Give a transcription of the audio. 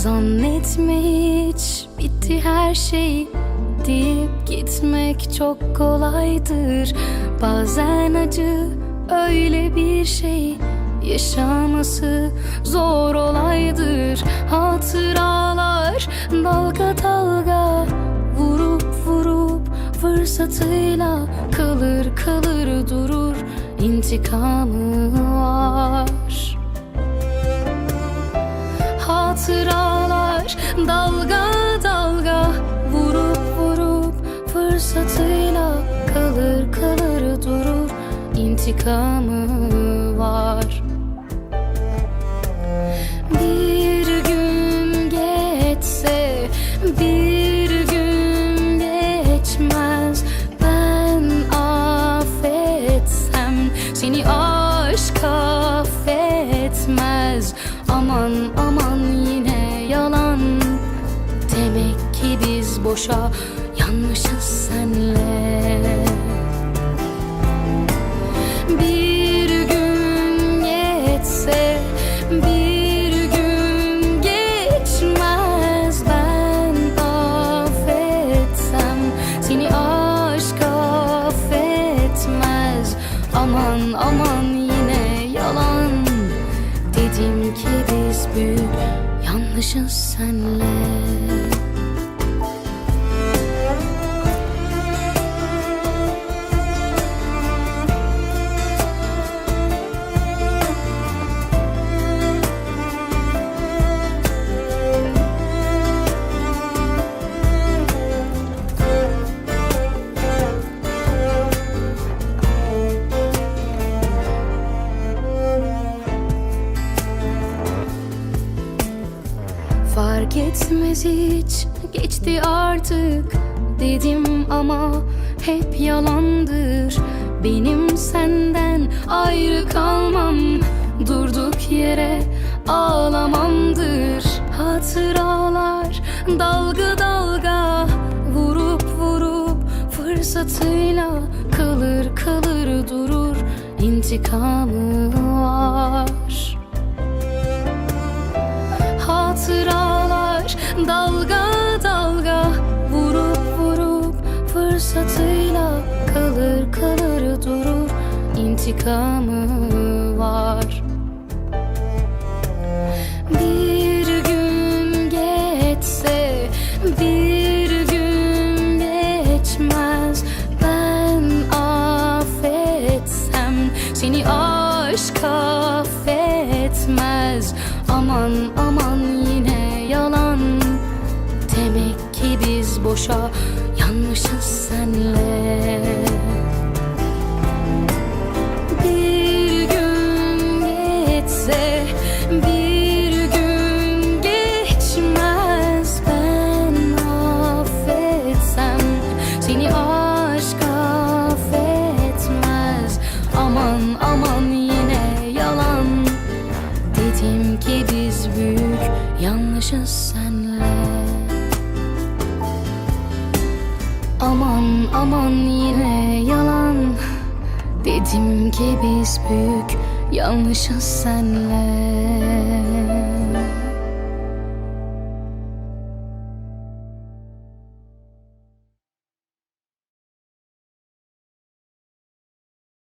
Zannetme hiç bitti her şey deyip gitmek çok kolaydır. Bazen acı öyle bir şey yaşaması zor olaydır. Hatıralar dalga dalga vurup vurup fırsatıyla kalır kalır durur intikamı var intikamı var. Bir gün geçse bir gün geçmez. Ben affetsem seni aşk affetmez. Aman aman yine yalan. Demek ki biz boşa yanlışız senle aman aman yine yalan. Dedim ki biz büyük yanlışız senle Fark etmez hiç. Geçti artık dedim ama hep yalandır. Benim senden ayrı kalmam durduk yere ağlamamdır. Hatıralar dalga dalga vurup vurup fırsatıyla kalır kalır durur intikamı var durur intikamı var. Bir gün geçse bir gün geçmez. Ben affetsem seni aşk affetmez. Aman aman yine yalan. Demek ki biz boşa yanlışız senle yanlışız senle. Aman aman yine yalan. Dedim ki biz büyük yanlışız senle